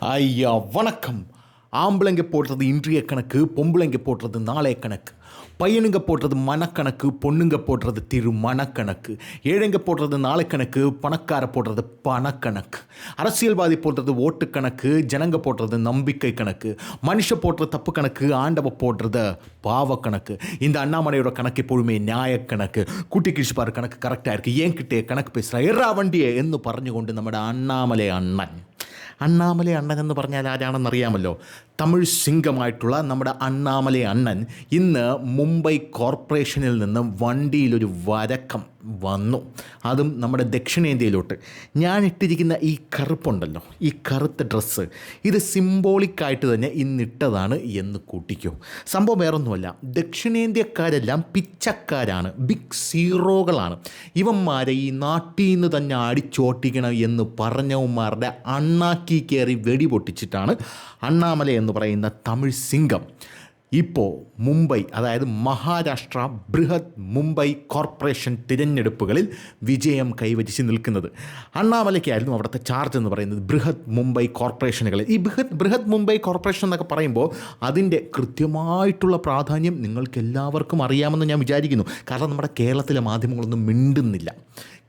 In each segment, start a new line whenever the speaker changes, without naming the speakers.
ஐயா வணக்கம். ஆம்பளைங்க போடுறது இன்றைய கணக்கு பொம்பளைங்க போடுறது நாளைய கணக்கு. பையனுங்க போடுறது மனக்கணக்கு பொண்ணுங்க போடுறது திரு மனக்கணக்கு ஏழைங்க போடுறது நாளைக்கணக்கு பணக்கார போடுறது பணக்கணக்கு. அரசியல்வாதி போடுறது ஓட்டு கணக்கு ஜனங்க போடுறது நம்பிக்கை கணக்கு. மனுஷ போடுற தப்பு கணக்கு ஆண்டவ போடுறது பாவக்கணக்கு இந்த அண்ணாமலையோட கணக்கு எப்பொழுதுமே நியாய கணக்கு. குட்டி கணக்கு கரெக்டாக இருக்குது என்கிட்டே கணக்கு பேசுகிறேன் எறா வண்டியே என்று பறஞ்சு கொண்டு நம்ம அண்ணாமலை அண்ணன். അണ്ണാമലെ അണ്ണൻ എന്ന് പറഞ്ഞാൽ ആരാണെന്ന് അറിയാമല്ലോ? തമിഴ് സിംഗമായിട്ടുള്ള നമ്മുടെ അണ്ണാമലെ അണ്ണൻ ഇന്ന് മുംബൈ കോർപ്പറേഷനിൽ നിന്ന് വണ്ടിയിലൊരു വരക്കം വന്നു. അതും നമ്മുടെ ദക്ഷിണേന്ത്യയിലോട്ട്. ഞാൻ ഇട്ടിരിക്കുന്ന ഈ കറുപ്പുണ്ടല്ലോ ഈ കറുത്ത ഡ്രസ്സ് ഇത് സിംബോളിക്കായിട്ട് തന്നെ ഇന്നിട്ടതാണ് എന്ന് കൂട്ടിക്കോ. സംഭവം വേറൊന്നുമല്ല ദക്ഷിണേന്ത്യക്കാരെല്ലാം പിച്ചക്കാരാണ് ബിഗ് സീറോകളാണ് ഇവന്മാരെ ഈ നാട്ടിൽ നിന്ന് തന്നെ അടിച്ചോട്ടിക്കണം എന്ന് പറഞ്ഞവന്മാരുടെ അണ്ണാക്കി കയറി വെടി പൊട്ടിച്ചിട്ടാണ് അണ്ണാമല എന്ന് പറയുന്ന തമിഴ് സിംഗം. ഇപ്പോൾ മുംബൈ അതായത് മഹാരാഷ്ട്ര ബൃഹത് മുംബൈ കോർപ്പറേഷൻ തിരഞ്ഞെടുപ്പുകളിൽ വിജയം കൈവരിച്ച് നിൽക്കുന്നത്. അണ്ണാമലയ്ക്കായിരുന്നു അവിടുത്തെ ചാർജ് എന്ന് പറയുന്നത് ബൃഹത് മുംബൈ കോർപ്പറേഷനുകളിൽ ഈ ബൃഹത് ബൃഹത് മുംബൈ കോർപ്പറേഷൻ എന്നൊക്കെ പറയുമ്പോൾ അതിന്റെ കൃത്യമായിട്ടുള്ള പ്രാധാന്യം നിങ്ങൾക്ക് എല്ലാവർക്കും അറിയാമെന്ന് ഞാൻ വിചാരിക്കുന്നു. കാരണം നമ്മുടെ കേരളത്തിലെ മാധ്യമങ്ങളൊന്നും മിണ്ടുന്നില്ല.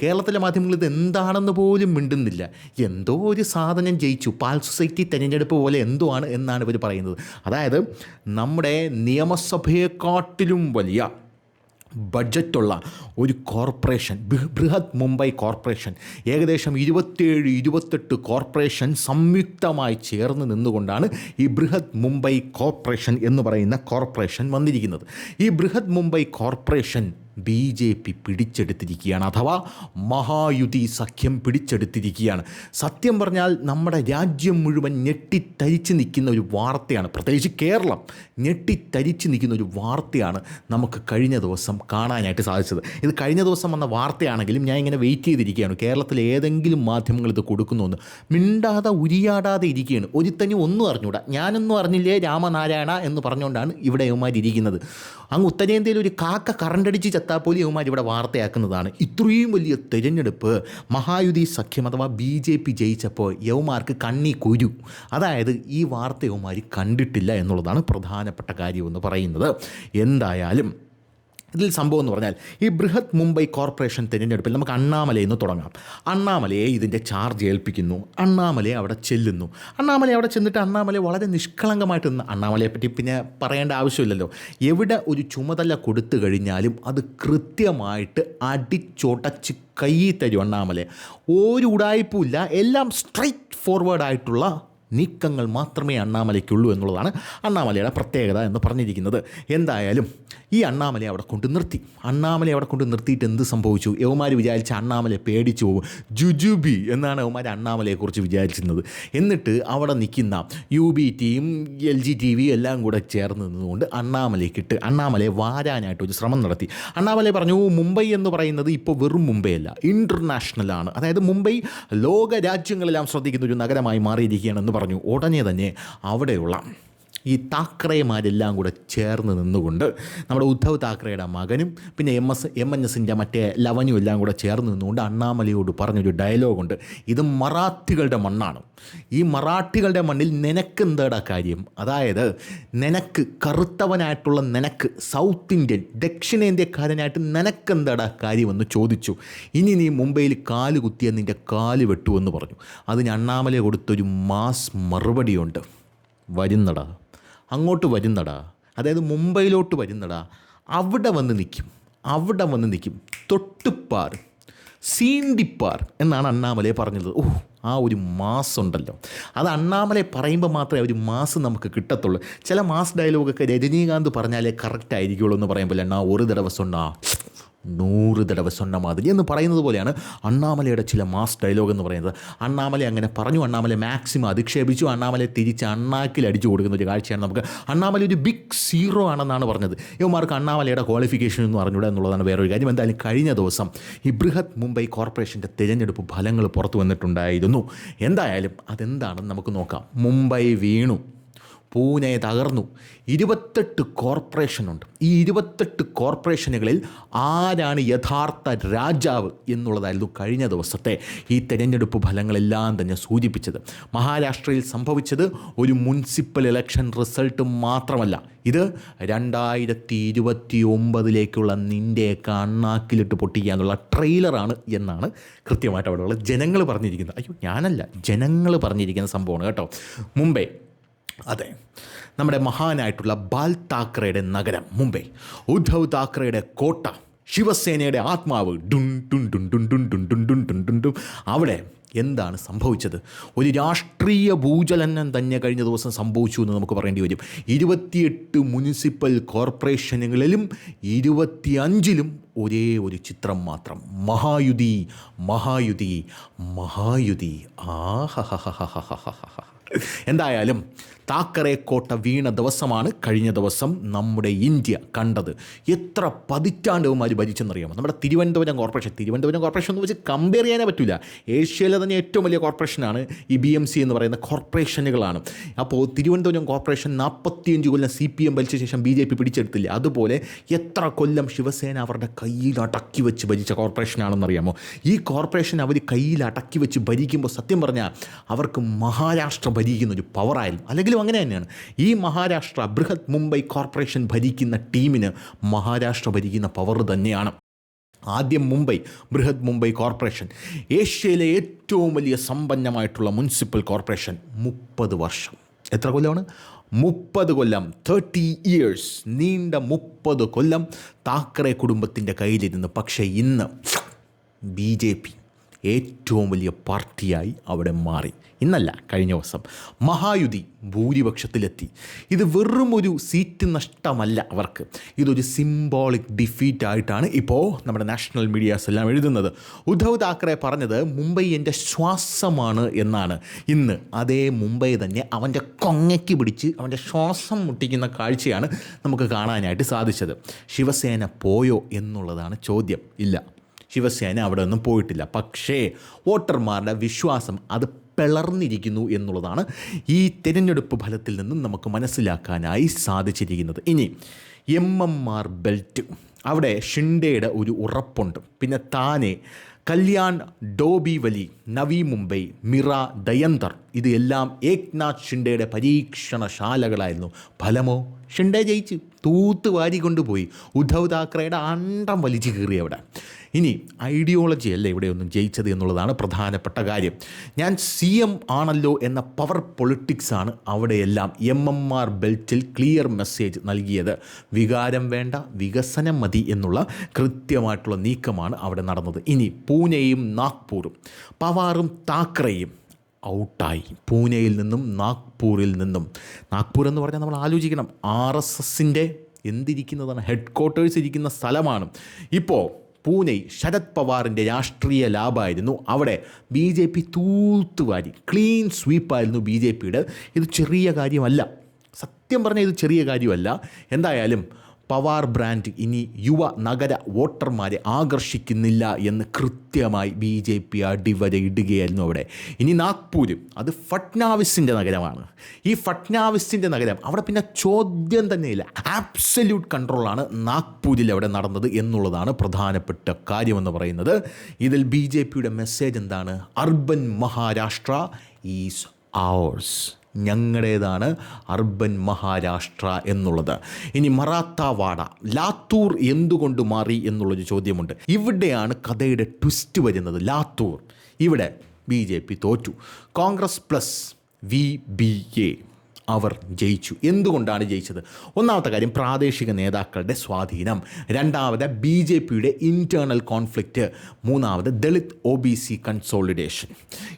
കേരളത്തിലെ മാധ്യമങ്ങൾ ഇത് എന്താണെന്ന് പോലും മിണ്ടുന്നില്ല. എന്തോ ഒരു സാധനം ജയിച്ചു. പാൽ സൊസൈറ്റി തെരഞ്ഞെടുപ്പ് പോലെ എന്തോ ആണ് എന്നാണ് ഇവർ പറയുന്നത്. അതായത് നമ്മുടെ നിയമസഭയെക്കാട്ടിലും വലിയ ബഡ്ജറ്റുള്ള ഒരു കോർപ്പറേഷൻ ബൃഹത് മുംബൈ കോർപ്പറേഷൻ ഏകദേശം ഇരുപത്തിയേഴ് ഇരുപത്തെട്ട് കോർപ്പറേഷൻ സംയുക്തമായി ചേർന്ന് നിന്നുകൊണ്ടാണ് ഈ ബൃഹത് മുംബൈ കോർപ്പറേഷൻ എന്ന് പറയുന്ന കോർപ്പറേഷൻ വന്നിരിക്കുന്നത്. ഈ Brihat Mumbai corporation B J P പിടിച്ചെടുത്തിരിക്കുകയാണ് അഥവാ മഹായുതി സഖ്യം പിടിച്ചെടുത്തിരിക്കുകയാണ്. സത്യം പറഞ്ഞാൽ നമ്മുടെ രാജ്യം മുഴുവൻ ഞെട്ടിത്തരിച്ച് നിൽക്കുന്ന ഒരു വാർത്തയാണ്. പ്രത്യേകിച്ച് കേരളം ഞെട്ടിത്തരിച്ച് നിൽക്കുന്ന ഒരു വാർത്തയാണ് നമുക്ക് കഴിഞ്ഞ ദിവസം കാണാനായിട്ട് സാധിച്ചത്. ഇത് കഴിഞ്ഞ ദിവസം വന്ന വാർത്തയാണെങ്കിലും ഞാൻ ഇങ്ങനെ വെയിറ്റ് ചെയ്തിരിക്കുകയാണ്. കേരളത്തിലെ ഏതെങ്കിലും മാധ്യമങ്ങൾ ഇത് കൊടുക്കുന്നുവെന്ന്. മിണ്ടാതെ ഉരിയാടാതെ ഇരിക്കുകയാണ്. ഒരുത്തനും ഒന്നും അറിഞ്ഞൂടാ. ഞാനൊന്നും അറിഞ്ഞില്ലേ രാമനാരായണ എന്ന് പറഞ്ഞുകൊണ്ടാണ് ഇവിടെ യവന്മാരിയ്ക്കുന്നത് അങ്ങ് ഉത്തരേന്ത്യയിൽ ഒരു കാക്ക കറണ്ടടിച്ച് ചത്താൽ പോലും ഇവിടെ വാർത്തയാക്കുന്നതാണ്. ഇത്രയും വലിയ തിരഞ്ഞെടുപ്പ് മഹായുതി സഖ്യം അഥവാ ബി ജെ പി ജയിച്ചപ്പോൾ യവന്മാർക്ക് കണ്ണി കുരു. അതായത് ഈ വാർത്ത യവന്മാർ കണ്ടിട്ടില്ല എന്നുള്ളതാണ് പ്രധാനപ്പെട്ട കാര്യമെന്ന് പറയുന്നത്. എന്തായാലും ഇതിൽ സംഭവം എന്ന് പറഞ്ഞാൽ ഈ ബൃഹത് മുംബൈ കോർപ്പറേഷൻ തിരഞ്ഞെടുപ്പിൽ നമുക്ക് അണ്ണാമലയിൽ നിന്ന് തുടങ്ങാം. അണ്ണാമലയെ ഇതിന്റെ ചാർജ് ഏൽപ്പിക്കുന്നു. അണ്ണാമലയെ അവിടെ ചെല്ലുന്നു. അണ്ണാമലയെ അവിടെ ചെന്നിട്ട് അണ്ണാമലയെ വളരെ നിഷ്കളങ്കമായിട്ട് നിന്ന് അണ്ണാമലയെ പറ്റി പിന്നെ പറയേണ്ട ആവശ്യമില്ലല്ലോ. എവിടെ ഒരു ചുമതല കൊടുത്തു കഴിഞ്ഞാലും അത് കൃത്യമായിട്ട് അടിച്ചൊടച്ച് കൈ തരും അണ്ണാമല ഒരു ഉടായ്പുമില്ല എല്ലാം സ്ട്രൈറ്റ് ഫോർവേഡായിട്ടുള്ള നീക്കങ്ങൾ മാത്രമേ അണ്ണാമലയ്ക്കുള്ളൂ എന്നുള്ളതാണ് അണ്ണാമലയുടെ പ്രത്യേകത എന്ന് പറഞ്ഞിരിക്കുന്നത്. എന്തായാലും ഈ അണ്ണാമല അവിടെ കൊണ്ട് നിർത്തി. അണ്ണാമല അവിടെ കൊണ്ട് നിർത്തിയിട്ട് എന്ത് സംഭവിച്ചു? യവമാർ വിചാരിച്ച അണ്ണാമല പേടിച്ചു പോകും. ജുജുബി എന്നാണ് യവമാർ അണ്ണാമലയെക്കുറിച്ച് വിചാരിച്ചിരുന്നത്. എന്നിട്ട് അവിടെ നിൽക്കുന്ന യു ബി ടിയും എൽ ജി ടി വി എല്ലാം കൂടെ ചേർന്ന് നിന്നുകൊണ്ട് അണ്ണാമലയ്ക്കിട്ട് അണ്ണാമലയെ വാരാനായിട്ട് ഒരു ശ്രമം നടത്തി. അണ്ണാമല പറഞ്ഞു മുംബൈ എന്ന് പറയുന്നത് ഇപ്പോൾ വെറും മുംബൈ അല്ല ഇന്റർനാഷണലാണ് അതായത് മുംബൈ ലോക രാജ്യങ്ങളെല്ലാം ശ്രദ്ധിക്കുന്ന ഒരു നഗരമായി മാറിയിരിക്കുകയാണെന്ന് പറഞ്ഞു ഉടനെ തന്നെ അവിടെയുള്ള ഈ താക്കറേമാരെല്ലാം കൂടെ ചേർന്ന് നിന്നുകൊണ്ട് നമ്മുടെ ഉദ്ധവ് താക്കറയുടെ മകനും പിന്നെ എം എസ് എം എൻ എസിന്റെ മറ്റേ ലവനും എല്ലാം കൂടെ ചേർന്ന് നിന്നുകൊണ്ട് അണ്ണാമലയോട് പറഞ്ഞൊരു ഡയലോഗുണ്ട് ഇത് മറാത്തികളുടെ മണ്ണാണ്. ഈ മറാഠികളുടെ മണ്ണിൽ നിനക്കെന്താടാ കാര്യം? അതായത് നിനക്ക് കറുത്തവനായിട്ടുള്ള നിനക്ക് സൗത്ത് ഇന്ത്യൻ ദക്ഷിണേന്ത്യക്കാരനായിട്ട് നിനക്കെന്താടാ കാര്യമെന്ന് ചോദിച്ചു. ഇനി നീ മുംബൈയിൽ കാൽ കുത്തിയ നിന്റെ കാൽ വെട്ടുമെന്ന് പറഞ്ഞു. അതിന് അണ്ണാമല കൊടുത്തൊരു മാസ് മറുപടിയുണ്ട്. വരുന്നടാ. അങ്ങോട്ട് വരുന്നടാ. അതായത് മുംബൈയിലോട്ട് വരുന്നടാ. അവിടെ വന്ന് നിൽക്കും അവിടെ വന്ന് നിൽക്കും തൊട്ടുപ്പാർ. സീന്തിപ്പാർ എന്നാണ് അണ്ണാമലയെ പറഞ്ഞത്. ഓ ആ ഒരു മാസ് ഉണ്ടല്ലോ അത് അണ്ണാമലെ പറയുമ്പോൾ മാത്രമേ ഒരു മാസ് നമുക്ക് കിട്ടത്തുള്ളൂ. ചില മാസ് ഡയലോഗൊക്കെ രജനീകാന്ത് പറഞ്ഞാലേ കറക്റ്റ് ആയിരിക്കുള്ളൂ എന്ന് പറയുമ്പോൾ അണ്ണാ ഒരു ദിവസം സൊണ്ണാ നൂറ് തടവ സൊണ്ണ മാതിരി എന്ന് പറയുന്നത് പോലെയാണ് അണ്ണാമലയുടെ ചില മാസ് ഡയലോഗ് എന്ന് പറയുന്നത്. അണ്ണാമല അങ്ങനെ പറഞ്ഞു അണ്ണാമല മാക്സിമം അധിക്ഷേപിച്ചു അണ്ണാമല തിരിച്ച് അണ്ണാക്കിൽ അടിച്ചു കൊടുക്കുന്ന ഒരു കാഴ്ചയാണ് നമുക്ക്. അണ്ണാമല ഒരു ബിഗ് സീറോ ആണെന്നാണ് പറഞ്ഞത്. ഇവന്മാർക്ക് അണ്ണാമലയുടെ ക്വാളിഫിക്കേഷൻ എന്ന് പറഞ്ഞൂടെ എന്നുള്ളതാണ് വേറൊരു കാര്യം. എന്തായാലും കഴിഞ്ഞ ദിവസം ഈ ബൃഹത് മുംബൈ കോർപ്പറേഷന്റെ തിരഞ്ഞെടുപ്പ് ഫലങ്ങൾ പുറത്തു വന്നിട്ടുണ്ടായിരുന്നു. എന്തായാലും അതെന്താണെന്ന് നമുക്ക് നോക്കാം. മുംബൈ വീണു. പൂനെ തകർന്നു. ഇരുപത്തെട്ട് കോർപ്പറേഷനുണ്ട്. ഈ ഇരുപത്തെട്ട് കോർപ്പറേഷനുകളിൽ ആരാണ് യഥാർത്ഥ രാജാവ് എന്നുള്ളതായിരുന്നു കഴിഞ്ഞ ദിവസത്തെ ഈ തെരഞ്ഞെടുപ്പ് ഫലങ്ങളെല്ലാം തന്നെ സൂചിപ്പിച്ചത്. മഹാരാഷ്ട്രയിൽ സംഭവിച്ചത് ഒരു മുനിസിപ്പൽ ഇലക്ഷൻ റിസൾട്ട് മാത്രമല്ല. ഇത് രണ്ടായിരത്തി ഇരുപത്തി ഒമ്പതിലേക്കുള്ള നിന്റെയൊക്കെ അണ്ണാക്കിലിട്ട് പൊട്ടിക്കാനുള്ള ട്രെയിലറാണ് എന്നാണ് കൃത്യമായിട്ട് അവിടെയുള്ള ജനങ്ങൾ പറഞ്ഞിരിക്കുന്നത്. അയ്യോ ഞാനല്ല. ജനങ്ങൾ പറഞ്ഞിരിക്കുന്ന സംഭവമാണ് കേട്ടോ. മുംബൈ. അതെ നമ്മുടെ മഹാനായിട്ടുള്ള ബാൽ താക്കറയുടെ നഗരം മുംബൈ ഉദ്ധവ് താക്കറയുടെ കോട്ട ശിവസേനയുടെ ആത്മാവ് ഡുൺ ഡുൺ ഡുൺ ഡുൺ ഡുൺ ഡുൺ ഡുൺ ഡുൺ ഡുൺ ഡുൺ ഡുൺ അവിടെ എന്താണ് സംഭവിച്ചത് ഒരു രാഷ്ട്രീയ ഭൂചലനം തന്നെ കഴിഞ്ഞ ദിവസം സംഭവിച്ചു എന്ന് നമുക്ക് പറയേണ്ടി വരും ഇരുപത്തിയെട്ട് മുനിസിപ്പൽ കോർപ്പറേഷനുകളിലും ഇരുപത്തിയഞ്ചിലും ഒരേ ഒരു ചിത്രം മാത്രം മഹായുതി മഹായുതി മഹായുതി ഹ എന്തായാലും താക്കറെ കോട്ട വീണ ദിവസമാണ് കഴിഞ്ഞ ദിവസം നമ്മുടെ ഇന്ത്യ കണ്ടത്. എത്ര പതിറ്റാണ്ടവന്മാർ ഭരിച്ചെന്നറിയാമോ? നമ്മുടെ തിരുവനന്തപുരം കോർപ്പറേഷൻ തിരുവനന്തപുരം കോർപ്പറേഷൻ എന്ന് വെച്ച് കമ്പയർ ചെയ്യാനേ പറ്റില്ല ഏഷ്യയിലെ തന്നെ ഏറ്റവും വലിയ കോർപ്പറേഷനാണ് ഈ ബി എം സി എന്ന് പറയുന്ന കോർപ്പറേഷനുകളാണ് അപ്പോൾ തിരുവനന്തപുരം കോർപ്പറേഷൻ നാൽപ്പത്തിയഞ്ച് കൊല്ലം സി പി എം ഭരിച്ച ശേഷം ബി ജെ പി പിടിച്ചെടുത്തില്ല. അതുപോലെ എത്ര കൊല്ലം ശിവസേന അവരുടെ കയ്യിൽ അടക്കി വെച്ച് ഭരിച്ച കോർപ്പറേഷനാണെന്നറിയാമോ ഈ കോർപ്പറേഷൻ അവർ കയ്യിൽ അടക്കി വെച്ച് ഭരിക്കുമ്പോൾ സത്യം പറഞ്ഞാൽ അവർക്ക് മഹാരാഷ്ട്ര ഭരിക്കുന്ന ഒരു പവറായിരുന്നു അല്ലെങ്കിലും അങ്ങനെ തന്നെയാണ്. ഈ മഹാരാഷ്ട്ര ബൃഹത് മുംബൈ കോർപ്പറേഷൻ ഭരിക്കുന്ന ടീമിന് മഹാരാഷ്ട്ര ഭരിക്കുന്ന പവർ തന്നെയാണ്. ആദ്യം മുംബൈ ബൃഹത് മുംബൈ കോർപ്പറേഷൻ. ഏഷ്യയിലെ ഏറ്റവും വലിയ സമ്പന്നമായിട്ടുള്ള മുനിസിപ്പൽ കോർപ്പറേഷൻ മുപ്പത് വർഷം. എത്ര കൊല്ലമാണ്? മുപ്പത് കൊല്ലം തേർട്ടി ഇയേഴ്സ് നീണ്ട മുപ്പത് കൊല്ലം താക്കറെ കുടുംബത്തിന്റെ കയ്യിലിരുന്ന്. പക്ഷേ ഇന്ന് ബി ജെ പി ഏറ്റവും വലിയ പാർട്ടിയായി അവിടെ മാറി. ഇന്നല്ല കഴിഞ്ഞ ദിവസം. മഹായുതി ഭൂരിപക്ഷത്തിലെത്തി. ഇത് വെറും ഒരു സീറ്റ് നഷ്ടമല്ല അവർക്ക്. ഇതൊരു സിംബോളിക് ഡിഫീറ്റായിട്ടാണ് ഇപ്പോൾ നമ്മുടെ നാഷണൽ മീഡിയാസ് എല്ലാം എഴുതുന്നത്. ഉദ്ധവ് താക്കറെ പറഞ്ഞത് മുംബൈ എന്റെ ശ്വാസമാണ് എന്നാണ്. ഇന്ന് അതേ മുംബൈ തന്നെ അവന്റെ കൊങ്ങയ്ക്ക് പിടിച്ച് അവന്റെ ശ്വാസം മുട്ടിക്കുന്ന കാഴ്ചയാണ് നമുക്ക് കാണാനായിട്ട് സാധിച്ചത്. ശിവസേന പോയോ എന്നുള്ളതാണ് ചോദ്യം. ഇല്ല. ശിവസേന അവിടെ ഒന്നും പോയിട്ടില്ല. പക്ഷേ വോട്ടർമാരുടെ വിശ്വാസം അത് പിളർന്നിരിക്കുന്നു എന്നുള്ളതാണ് ഈ തിരഞ്ഞെടുപ്പ് ഫലത്തിൽ നിന്നും നമുക്ക് മനസ്സിലാക്കാനായി സാധിച്ചിരിക്കുന്നത്. ഇനി എം എം ആർ ബെൽറ്റ്. അവിടെ ഷിൻഡയുടെ ഒരു ഉറപ്പുണ്ട്. പിന്നെ താനെ കല്യാൺ ഡോബി വലി നവി മുംബൈ മിറ ദയന്തർ ഇത് എല്ലാം ഏക്നാഥ് ഷിൻഡയുടെ പരീക്ഷണശാലകളായിരുന്നു. ഫലമോ? ഷിൻഡെ ജയിച്ചു. തൂത്ത് വാരി കൊണ്ടുപോയി ഉദ്ധവ് താക്കറയുടെ അണ്ടം വലിച്ചു കീറി അവിടെ. ഇനി ഐഡിയോളജി അല്ല ഇവിടെ ഒന്നും ജയിച്ചത് എന്നുള്ളതാണ് പ്രധാനപ്പെട്ട കാര്യം. ഞാൻ സി എം ആണല്ലോ എന്ന പവർ പൊളിറ്റിക്സാണ് അവിടെയെല്ലാം എം എം ആർ ബെൽറ്റിൽ ക്ലിയർ മെസ്സേജ് നൽകിയത്. വികാരം വേണ്ട വികസനം മതി എന്നുള്ള കൃത്യമായിട്ടുള്ള നീക്കമാണ് അവിടെ നടന്നത്. ഇനി പൂനെയും നാഗ്പൂറും പവാറും താക്കറയും ഔട്ടായി. പൂനെയിൽ നിന്നും നാഗ്പൂരിൽ നിന്നും. നാഗ്പൂർ എന്ന് പറഞ്ഞാൽ നമ്മൾ ആലോചിക്കണം. ആർ എസ് എസിന്റെ എന്തിരിക്കുന്നതാണ്? ഹെഡ് ക്വാർട്ടേഴ്സ് ഇരിക്കുന്ന സ്ഥലമാണ്. ഇപ്പോൾ പൂനെ ശരത് പവാറിന്റെ രാഷ്ട്രീയ ലാഭമായിരുന്നു അവിടെ ബി ജെ പി തൂത്തുവാരി ക്ലീൻ സ്വീപ്പായിരുന്നു ബി ജെ പിയുടെ. ഇത് ചെറിയ കാര്യമല്ല. സത്യം പറഞ്ഞാൽ ഇത് ചെറിയ കാര്യമല്ല. എന്തായാലും പവാർ ബ്രാൻഡ് ഇനി യുവ നഗര വോട്ടർമാരെ ആകർഷിക്കുന്നില്ല എന്ന് കൃത്യമായി ബി ജെ പി അടിവരയിടുകയായിരുന്നു അവിടെ. ഇനി നാഗ്പൂർ അത് ഫട്നാവിസിന്റെ നഗരമാണ്. ഈ ഫട്നാവിസിന്റെ നഗരം അവിടെ പിന്നെ ചോദ്യം തന്നെയില്ല. ആബ്സല്യൂട്ട് കൺട്രോളാണ് നാഗ്പൂരിൽ അവിടെ നടന്നത് എന്നുള്ളതാണ് പ്രധാനപ്പെട്ട കാര്യമെന്ന് പറയുന്നത്. ഇതിൽ ബി ജെ പിയുടെ മെസ്സേജ് എന്താണ്? അർബൻ മഹാരാഷ്ട്ര ഈസ് ആവേഴ്സ് ഞങ്ങളുടേതാണ് അർബൻ മഹാരാഷ്ട്ര എന്നുള്ളത്. ഇനി മറാത്താവാഡ ലാത്തൂർ എന്തുകൊണ്ട് മാറി എന്നുള്ളൊരു ചോദ്യമുണ്ട്. ഇവിടെയാണ് കഥയുടെ ട്വിസ്റ്റ് വരുന്നത്. ലാത്തൂർ ഇവിടെ ബി ജെ പി തോറ്റു. Congress plus V B A. അവർ ജയിച്ചു. എന്തുകൊണ്ടാണ് ജയിച്ചത്? ഒന്നാമത്തെ കാര്യം പ്രാദേശിക നേതാക്കളുടെ സ്വാധീനം. രണ്ടാമത് ബി ജെ പിയുടെ ഇന്റേർണൽ കോൺഫ്ലിക്റ്റ് മൂന്നാമത് Dalit O B C consolidation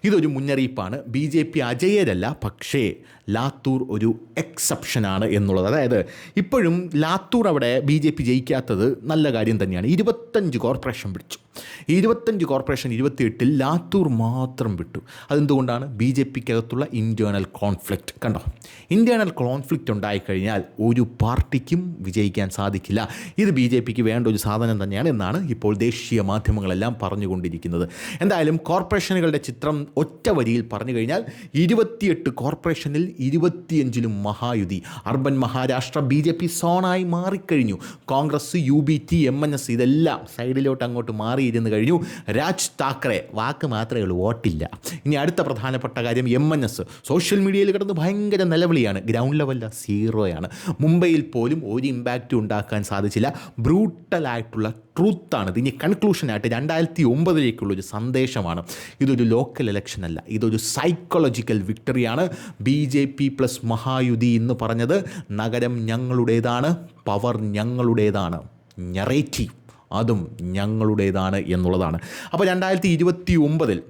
ഇതൊരു മുന്നറിയിപ്പാണ്. ബി ജെ പി അജയരല്ല പക്ഷേ ലാത്തൂർ ഒരു എക്സെപ്ഷനാണ് എന്നുള്ളത്. അതായത് ഇപ്പോഴും ലാത്തൂർ അവിടെ ബി ജെ പി ജയിക്കാത്തത് നല്ല കാര്യം തന്നെയാണ്. ഇരുപത്തഞ്ച് കോർപ്പറേഷൻ പിടിച്ചു. ഇരുപത്തഞ്ച് കോർപ്പറേഷൻ ഇരുപത്തിയെട്ടിൽ ലാത്തൂർ മാത്രം വിട്ടു. അതെന്തുകൊണ്ടാണ്? ബി ജെ പിക്കകത്തുള്ള ഇന്റേർണൽ കോൺഫ്ലിക്റ്റ് കണ്ടോ? ഇന്റേർണൽ കോൺഫ്ലിക്റ്റ് ഉണ്ടായിക്കഴിഞ്ഞാൽ ഒരു പാർട്ടിക്കും വിജയിക്കാൻ സാധിക്കില്ല. ഇത് ബി ജെ പിക്ക് വേണ്ട ഒരു സാധനം തന്നെയാണ് എന്നാണ് ഇപ്പോൾ ദേശീയ മാധ്യമങ്ങളെല്ലാം പറഞ്ഞുകൊണ്ടിരിക്കുന്നത്. എന്തായാലും കോർപ്പറേഷനുകളുടെ ചിത്രം ഒറ്റ വരിയിൽ പറഞ്ഞു കഴിഞ്ഞാൽ ഇരുപത്തിയെട്ട് കോർപ്പറേഷനിൽ ഇരുപത്തിയഞ്ചിലും Mahayuti. Urban Maharashtra B J P സോണായി മാറിക്കഴിഞ്ഞു. Congress U B T M N S ഇതെല്ലാം സൈഡിലോട്ട് അങ്ങോട്ട് മാറിയിരുന്ന് കഴിഞ്ഞു. രാജ് താക്കറെ വാക്ക് മാത്രമേ ഉള്ളൂ വോട്ടില്ല. ഇനി അടുത്ത പ്രധാനപ്പെട്ട കാര്യം എം എൻ എസ്. സോഷ്യൽ മീഡിയയിൽ കിടന്ന് ഭയങ്കര നിലവിളിയാണ്. ഗ്രൗണ്ട് ലെവലിൽ സീറോയാണ്. മുംബൈയിൽ പോലും ഒരു ഇമ്പാക്റ്റും ഉണ്ടാക്കാൻ സാധിച്ചില്ല. ബ്രൂട്ടലായിട്ടുള്ള ട്രൂത്താണ്. ഇനി കൺക്ലൂഷനായിട്ട് രണ്ടായിരത്തി ഒമ്പതിലേക്കുള്ള ഒരു സന്ദേശമാണ്. ഇതൊരു ലോക്കൽ ഇലക്ഷൻ അല്ല. ഇതൊരു psychological വിക്ടറിയാണ്. B J P plus Mahayuti എന്ന് പറഞ്ഞത് നഗരം ഞങ്ങളുടേതാണ് പവർ ഞങ്ങളുടേതാണ് ഞറേറ്റീവ് അതും ഞങ്ങളുടേതാണ് എന്നുള്ളതാണ്. അപ്പോൾ രണ്ടായിരത്തി ഇരുപത്തി ഒമ്പതിൽ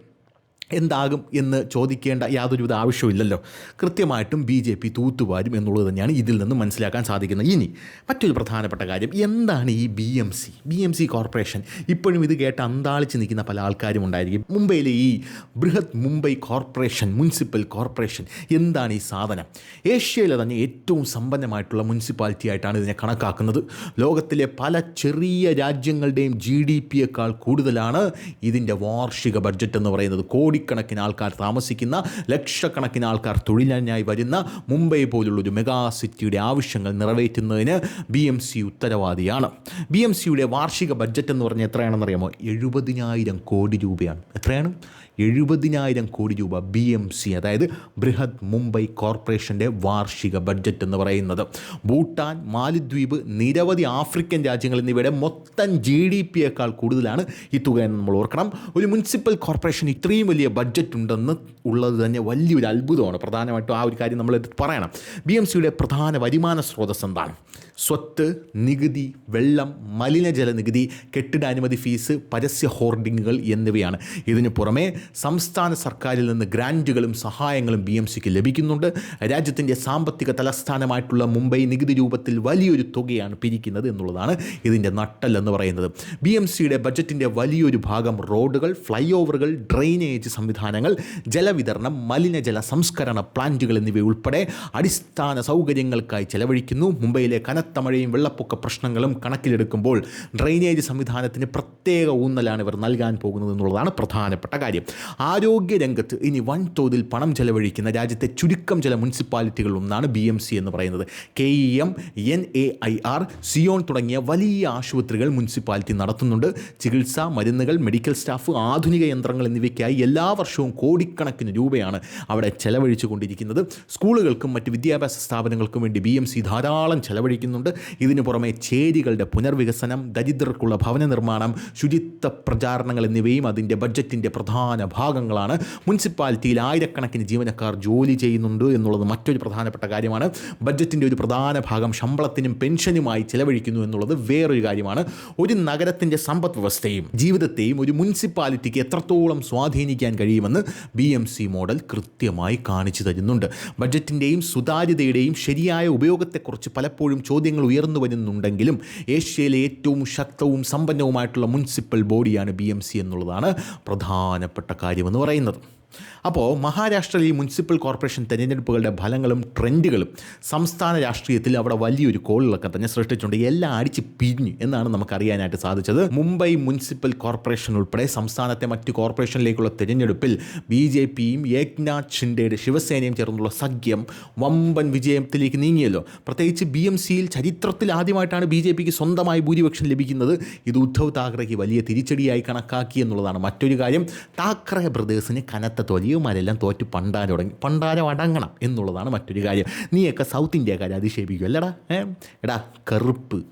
എന്താകും എന്ന് ചോദിക്കേണ്ട യാതൊരുവിധ ആവശ്യമില്ലല്ലോ കൃത്യമായിട്ടും ബി ജെ പി തൂത്തുവാരും എന്നുള്ളത് തന്നെയാണ് ഇതിൽ നിന്ന് മനസ്സിലാക്കാൻ സാധിക്കുന്നത്. ഇനി മറ്റൊരു പ്രധാനപ്പെട്ട കാര്യം എന്താണ് ഈ B M C? B M C corporation ഇപ്പോഴും ഇത് കേട്ട് അന്താളിച്ച് നിൽക്കുന്ന പല ആൾക്കാരും ഉണ്ടായിരിക്കും. മുംബൈയിലെ ഈ ബൃഹത് മുംബൈ കോർപ്പറേഷൻ മുനിസിപ്പൽ കോർപ്പറേഷൻ എന്താണ് ഈ സാധനം? ഏഷ്യയിലെ തന്നെ ഏറ്റവും സമ്പന്നമായിട്ടുള്ള മുനിസിപ്പാലിറ്റി ആയിട്ടാണ് ഇതിനെ കണക്കാക്കുന്നത്. ലോകത്തിലെ പല ചെറിയ രാജ്യങ്ങളുടെയും ജി ഡി പിയേക്കാൾ കൂടുതലാണ് ഇതിന്റെ വാർഷിക ബഡ്ജറ്റ് എന്ന് പറയുന്നത്. കോടിക്കണക്കിന് ആൾക്കാർ താമസിക്കുന്ന ലക്ഷക്കണക്കിന് ആൾക്കാർ തൊഴിലിനായി വരുന്ന മുംബൈ പോലുള്ള ഒരു മെഗാ സിറ്റിയുടെ ആവശ്യങ്ങൾ നിറവേറ്റുന്നതിന് ബി എം സി ഉത്തരവാദിയാണ്. ബി എം സിയുടെ വാർഷിക ബഡ്ജറ്റ് എന്ന് പറഞ്ഞാൽ എത്രയാണെന്നറിയാമോ? എഴുപതിനായിരം കോടി രൂപയാണ്. എത്രയാണ്? എഴുപതിനായിരം കോടി രൂപ ബി എം സി അതായത് ബൃഹത് മുംബൈ കോർപ്പറേഷന്റെ വാർഷിക ബഡ്ജറ്റ് എന്ന് പറയുന്നത്. ഭൂട്ടാൻ മാലിദ്വീപ് നിരവധി ആഫ്രിക്കൻ രാജ്യങ്ങൾ എന്നിവയുടെ മൊത്തം ജി ഡി പിയേക്കാൾ കൂടുതലാണ് ഈ തുക എന്ന് നമ്മൾ ഓർക്കണം. ഒരു മുനിസിപ്പൽ കോർപ്പറേഷൻ ഇത്രയും വലിയ ബഡ്ജറ്റ് ഉണ്ടെന്ന് ഉള്ളത് തന്നെ വലിയൊരു അത്ഭുതമാണ്. പ്രധാനമായിട്ടും ആ ഒരു കാര്യം നമ്മൾ പറയണം. ബി എം സിയുടെ പ്രധാന വരുമാന സ്രോതസ് എന്താണ്? സ്വത്ത് നികുതി വെള്ളം മലിനജല നികുതി കെട്ടിടാനുമതി ഫീസ് പരസ്യ ഹോർഡിങ്ങുകൾ എന്നിവയാണ്. ഇതിന് പുറമെ സംസ്ഥാന സർക്കാരിൽ നിന്ന് ഗ്രാന്റുകളും സഹായങ്ങളും ബി എം സിക്ക് ലഭിക്കുന്നുണ്ട്. രാജ്യത്തിന്റെ സാമ്പത്തിക തലസ്ഥാനമായിട്ടുള്ള മുംബൈ നികുതി രൂപത്തിൽ വലിയൊരു തുകയാണ് പിരിക്കുന്നത് എന്നുള്ളതാണ് ഇതിന്റെ നട്ടൽ എന്ന് പറയുന്നത്. ബി എം സിയുടെ ബജറ്റിന്റെ വലിയൊരു ഭാഗം റോഡുകൾ ഫ്ലൈ ഓവറുകൾ ഡ്രെയിനേജ് സംവിധാനങ്ങൾ ജലവിതരണം മലിനജല സംസ്കരണ പ്ലാന്റുകൾ എന്നിവയുൾപ്പെടെ അടിസ്ഥാന സൗകര്യങ്ങൾക്കായി ചെലവഴിക്കുന്നു. മുംബൈയിലെ കനത്ത മഴയും വെള്ളപ്പൊക്ക പ്രശ്നങ്ങളും കണക്കിലെടുക്കുമ്പോൾ ഡ്രെയിനേജ് സംവിധാനത്തിന് പ്രത്യേക ഊന്നലാണ് ഇവർ നൽകാൻ പോകുന്നത് എന്നുള്ളതാണ് പ്രധാനപ്പെട്ട കാര്യം. ആരോഗ്യ രംഗത്ത് ഇനി വൻതോതിൽ പണം ചെലവഴിക്കുന്ന രാജ്യത്തെ ചുരുക്കം ചില മുനിസിപ്പാലിറ്റികൾ ഒന്നാണ് ബി എം സി എന്ന് പറയുന്നത്. K E M N A I R Sion തുടങ്ങിയ വലിയ ആശുപത്രികൾ മുനിസിപ്പാലിറ്റി നടത്തുന്നുണ്ട്. ചികിത്സ മരുന്നുകൾ മെഡിക്കൽ സ്റ്റാഫ് ആധുനിക യന്ത്രങ്ങൾ എന്നിവയ്ക്കായി എല്ലാ വർഷവും കോടിക്കണക്കിന് രൂപയാണ് അവിടെ ചെലവഴിച്ചു കൊണ്ടിരിക്കുന്നത് സ്കൂളുകൾക്കും മറ്റ് വിദ്യാഭ്യാസ സ്ഥാപനങ്ങൾക്കും വേണ്ടി ബി എം സി ധാരാളം ചെലവഴിക്കുന്നുണ്ട്. ഇതിനു പുറമെ ചേരികളുടെ പുനർവികസനം ദരിദ്രർക്കുള്ള ഭവന നിർമ്മാണം ശുചിത്വ പ്രചാരണങ്ങൾ എന്നിവയും അതിന്റെ ബഡ്ജറ്റിന്റെ പ്രധാന ഭാഗങ്ങളാണ്. മുനിസിപ്പാലിറ്റിയിൽ ആയിരക്കണക്കിന് ജീവനക്കാർ ജോലി ചെയ്യുന്നുണ്ട് എന്നുള്ളത് മറ്റൊരു പ്രധാനപ്പെട്ട കാര്യമാണ്. ബഡ്ജറ്റിന്റെ ഒരു പ്രധാന ഭാഗം ശമ്പളത്തിനും പെൻഷനുമായി ചെലവഴിക്കുന്നു എന്നുള്ളത് വേറൊരു കാര്യമാണ്. ഒരു നഗരത്തിന്റെ സമ്പദ് വ്യവസ്ഥയും ജീവിതത്തെയും ഒരു മുനിസിപ്പാലിറ്റിക്ക് എത്രത്തോളം സ്വാധീനിക്കാൻ കഴിയുമെന്ന് ബി എം സി മോഡൽ കൃത്യമായി കാണിച്ചു തരുന്നുണ്ട്. ബഡ്ജറ്റിന്റെയും സുതാര്യതയുടെയും ശരിയായ ഉപയോഗത്തെക്കുറിച്ച് പലപ്പോഴും ചോദ്യങ്ങൾ ഉയർന്നു വരുന്നുണ്ടെങ്കിലും ഏഷ്യയിലെ ഏറ്റവും ശക്തവും സമ്പന്നവുമായിട്ടുള്ള മുനിസിപ്പൽ ബോഡിയാണ് ബി എന്നുള്ളതാണ് പ്രധാനപ്പെട്ട കാര്യമെന്ന് പറയുന്നത്. അപ്പോൾ മഹാരാഷ്ട്രയിൽ ഈ മുനിസിപ്പൽ കോർപ്പറേഷൻ തെരഞ്ഞെടുപ്പുകളുടെ ഫലങ്ങളും ട്രെൻഡുകളും സംസ്ഥാന രാഷ്ട്രീയത്തിൽ അവിടെ വലിയൊരു കോളിലൊക്കെ തന്നെ സൃഷ്ടിച്ചുകൊണ്ട് എല്ലാം അടിച്ച് പിരിഞ്ഞു എന്നാണ് നമുക്കറിയാനായിട്ട് സാധിച്ചത്. മുംബൈ മുനിസിപ്പൽ കോർപ്പറേഷൻ ഉൾപ്പെടെ സംസ്ഥാനത്തെ മറ്റ് കോർപ്പറേഷനിലേക്കുള്ള തെരഞ്ഞെടുപ്പിൽ ബി ജെ പിയും ഏക്നാഥ് ഷിൻഡെയുടെ ശിവസേനയും ചേർന്നുള്ള സഖ്യം വമ്പൻ വിജയത്തിലേക്ക് നീങ്ങിയല്ലോ. പ്രത്യേകിച്ച് ബി എം സിയിൽ ചരിത്രത്തിൽ ആദ്യമായിട്ടാണ് ബി ജെ പിക്ക് സ്വന്തമായി ഭൂരിപക്ഷം ലഭിക്കുന്നത്. ഇത് ഉദ്ധവ് താക്കറെക്ക് വലിയ തിരിച്ചടിയായി കണക്കാക്കി എന്നുള്ളതാണ് മറ്റൊരു കാര്യം. താക്കറെ ബ്രദേഴ്സിന് കനത്ത തൊലിയുമാരെല്ലാം തോറ്റ്. പണ്ടാരം തുടങ്ങി. പണ്ടാരം അടങ്ങണം എന്നുള്ളതാണ് മറ്റൊരു കാര്യം. നീയൊക്കെ സൗത്ത് ഇന്ത്യക്കാരെ അധിക്ഷേപിക്കും അല്ലടാ ഏ? എടാ കറുപ്പ്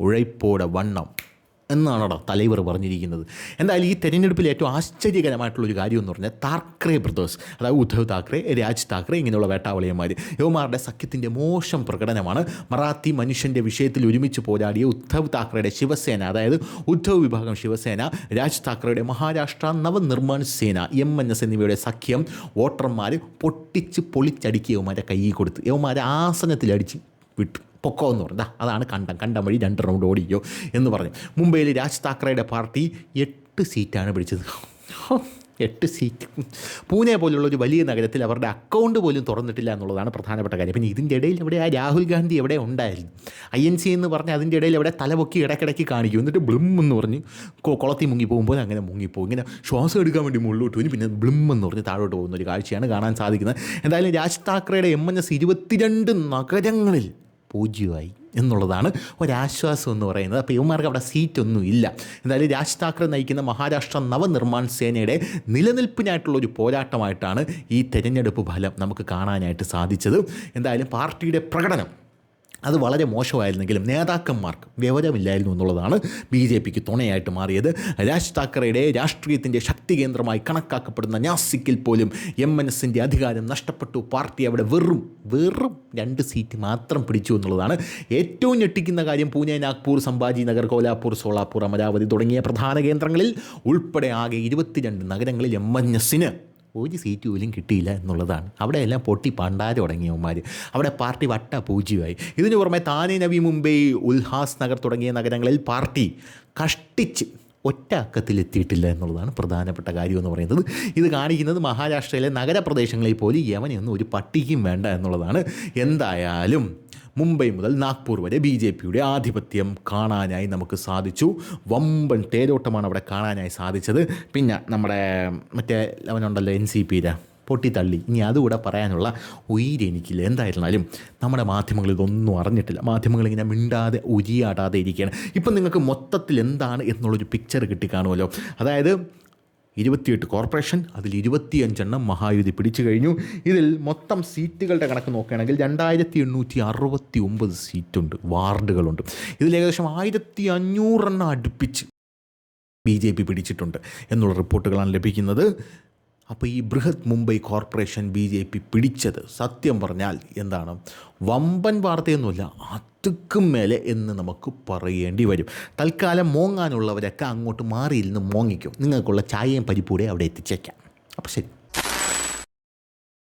ഉഴൈപ്പോടെ വണ്ണം. എന്നാണോ തലൈവർ പറഞ്ഞിരിക്കുന്നത്? എന്തായാലും ഈ തെരഞ്ഞെടുപ്പിൽ ഏറ്റവും ആശ്ചര്യകരമായിട്ടുള്ളൊരു കാര്യം എന്ന് പറഞ്ഞാൽ താക്കറെ ബ്രദേഴ്സ് അതായത് ഉദ്ധവ് താക്കറെ രാജ് താക്കറെ ഇങ്ങനെയുള്ള വേട്ടാവളിയന്മാർ യുവമാരുടെ സഖ്യത്തിന്റെ മോശം പ്രകടനമാണ് മറാത്തി മനുഷ്യന്റെ വിഷയത്തിൽ ഒരുമിച്ച് പോരാടിയ ഉദ്ധവ് താക്കറയുടെ ശിവസേന അതായത് ഉദ്ധവ് വിഭാഗം ശിവസേന രാജ് താക്കറയുടെ മഹാരാഷ്ട്ര നവനിർമ്മാൺ സേന എം എൻ എസ് എന്നിവയുടെ സഖ്യം വോട്ടർമാർ പൊട്ടിച്ച് പൊളിച്ചടിക്കുക യവന്മാരെ കൈ കൊടുത്ത് യവന്മാരെ ആസനത്തിലടിച്ച് വിട്ടു. പൊക്കോ എന്ന് പറഞ്ഞു അതാണ് കണ്ടം. കണ്ടം വഴി രണ്ട് റൗണ്ട് ഓടിക്കോ എന്ന് പറഞ്ഞു. മുംബൈയിൽ രാജ് താക്കറയുടെ പാർട്ടി എട്ട് സീറ്റാണ് പിടിച്ചത്. എട്ട് സീറ്റ്. പൂനെ പോലുള്ള ഒരു വലിയ നഗരത്തിൽ അവരുടെ അക്കൗണ്ട് പോലും തുറന്നിട്ടില്ല എന്നുള്ളതാണ് പ്രധാനപ്പെട്ട കാര്യം. പിന്നെ ഇതിന്റെ ഇടയിൽ എവിടെ ആ രാഹുൽ ഗാന്ധി എവിടെ ഉണ്ടായിരുന്നു ഐ എൻ സി എന്ന് പറഞ്ഞ് അതിന്റെ ഇടയിൽ എവിടെ തലപൊക്കി ഇടയ്ക്കിടയ്ക്ക് കാണിക്കും. എന്നിട്ട് ബ്ലിം എന്ന് പറഞ്ഞ് കുളത്തിൽ മുങ്ങി പോകുമ്പോൾ അങ്ങനെ മുങ്ങിപ്പോകും. ഇങ്ങനെ ശ്വാസം എടുക്കാൻ വേണ്ടി മുകളിലോട്ട് പോയി പിന്നെ ബ്ലിം എന്ന് പറഞ്ഞ് താഴോട്ട് പോകുന്ന ഒരു കാഴ്ചയാണ് കാണാൻ സാധിക്കുന്നത്. എന്തായാലും രാജ് താക്കറയുടെ എം എൻ എസ് ഇരുപത്തിരണ്ട് നഗരങ്ങളിൽ പൂജ്യമായി എന്നുള്ളതാണ് ഒരാശ്വാസം എന്ന് പറയുന്നത്. അപ്പോൾ ഇവന്മാർക്ക് അവിടെ സീറ്റൊന്നും ഇല്ല. എന്തായാലും രാജ് താക്കറെ നയിക്കുന്ന മഹാരാഷ്ട്ര നവനിർമ്മാൺ സേനയുടെ നിലനിൽപ്പിനായിട്ടുള്ള ഒരു പോരാട്ടമായിട്ടാണ് ഈ തെരഞ്ഞെടുപ്പ് ഫലം നമുക്ക് കാണാനായിട്ട് സാധിച്ചത്. എന്തായാലും പാർട്ടിയുടെ പ്രകടനം അത് വളരെ മോശമായിരുന്നെങ്കിലും നേതാക്കന്മാർക്ക് വിവരമില്ലായിരുന്നു എന്നുള്ളതാണ് ബി ജെ പിക്ക് തുണയായിട്ട് മാറിയത്. രാജ് താക്കറയുടെ രാഷ്ട്രീയത്തിന്റെ ശക്തി കേന്ദ്രമായി കണക്കാക്കപ്പെടുന്ന നാസിക്കിൽ പോലും എം എൻ എസിന്റെ അധികാരം നഷ്ടപ്പെട്ടു. പാർട്ടി അവിടെ വെറും വെറും രണ്ട് സീറ്റ് മാത്രം പിടിച്ചു എന്നുള്ളതാണ് ഏറ്റവും ഞെട്ടിക്കുന്ന കാര്യം. പൂനെ നാഗ്പൂർ സംഭാജി നഗർ കോലാപ്പൂർ സോളാപ്പൂർ അമരാവതി തുടങ്ങിയ പ്രധാന കേന്ദ്രങ്ങളിൽ ഉൾപ്പെടെ ആകെ ഇരുപത്തിരണ്ട് നഗരങ്ങളിൽ എം എൻ എസിന് ഒരു സീറ്റ് പോലും കിട്ടിയില്ല എന്നുള്ളതാണ്. അവിടെയെല്ലാം പൊട്ടി പണ്ടാരം തുടങ്ങിയവന്മാർ അവിടെ പാർട്ടി വട്ട പൂജ്യമായി. ഇതിനു പുറമെ താനെ നവി മുംബൈ ഉൽഹാസ് നഗർ തുടങ്ങിയ നഗരങ്ങളിൽ പാർട്ടി കഷ്ടിച്ച് ഒറ്റ അക്കത്തിലെത്തിയിട്ടില്ല എന്നുള്ളതാണ് പ്രധാനപ്പെട്ട കാര്യം എന്ന് പറയുന്നത്. ഇത് കാണിക്കുന്നത് മഹാരാഷ്ട്രയിലെ നഗരപ്രദേശങ്ങളിൽ പോലും യമനൊന്നും ഒരു പട്ടിക്കും വേണ്ട എന്നുള്ളതാണ്. എന്തായാലും മുംബൈ മുതൽ നാഗ്പൂർ വരെ ബി ജെ പിയുടെ ആധിപത്യം കാണാനായി നമുക്ക് സാധിച്ചു. വമ്പൻ തേരോട്ടമാണ് അവിടെ കാണാനായി സാധിച്ചത്. പിന്നെ നമ്മുടെ മറ്റേ അവനുണ്ടല്ലോ എൻ സി പിയുടെ പൊട്ടിത്തള്ളി. ഇനി അതുകൂടെ പറയാനുള്ള ഉയിര് എനിക്കില്ല. എന്തായിരുന്നാലും നമ്മുടെ മാധ്യമങ്ങൾ ഇതൊന്നും അറിഞ്ഞിട്ടില്ല. മാധ്യമങ്ങൾ ഇങ്ങനെ മിണ്ടാതെ ഉരിയാടാതെ ഇരിക്കുകയാണ്. ഇപ്പം നിങ്ങൾക്ക് മൊത്തത്തിൽ എന്താണ് എന്നുള്ളൊരു പിക്ചർ കിട്ടിക്കാണുമല്ലോ. അതായത് ഇരുപത്തിയെട്ട് കോർപ്പറേഷൻ അതിൽ ഇരുപത്തിയഞ്ചെണ്ണം മഹായുതി പിടിച്ചു കഴിഞ്ഞു. ഇതിൽ മൊത്തം സീറ്റുകളുടെ കണക്ക് നോക്കുകയാണെങ്കിൽ രണ്ടായിരത്തി എണ്ണൂറ്റി അറുപത്തി ഒമ്പത് സീറ്റുണ്ട് വാർഡുകളുണ്ട്. ഇതിൽ ഏകദേശം ആയിരത്തി അഞ്ഞൂറെണ്ണം അടുപ്പിച്ച് ബി ജെ പി പിടിച്ചിട്ടുണ്ട് എന്നുള്ള റിപ്പോർട്ടുകളാണ് ലഭിക്കുന്നത്. അപ്പോൾ ഈ Brihat Mumbai corporation B J P പിടിച്ചത് സത്യം പറഞ്ഞാൽ എന്താണ്? വമ്പൻ വാർത്തയൊന്നുമില്ല അതുക്കും മേലെ എന്ന് നമുക്ക് പറയേണ്ടി വരും. തൽക്കാലം മോങ്ങാനുള്ളവരൊക്കെ അങ്ങോട്ട് മാറിയിരുന്ന് മോങ്ങിക്കും. നിങ്ങൾക്കുള്ള ചായയും പരിപ്പൂടെ അവിടെ എത്തിച്ചേക്കാം. അപ്പോൾ ശരി.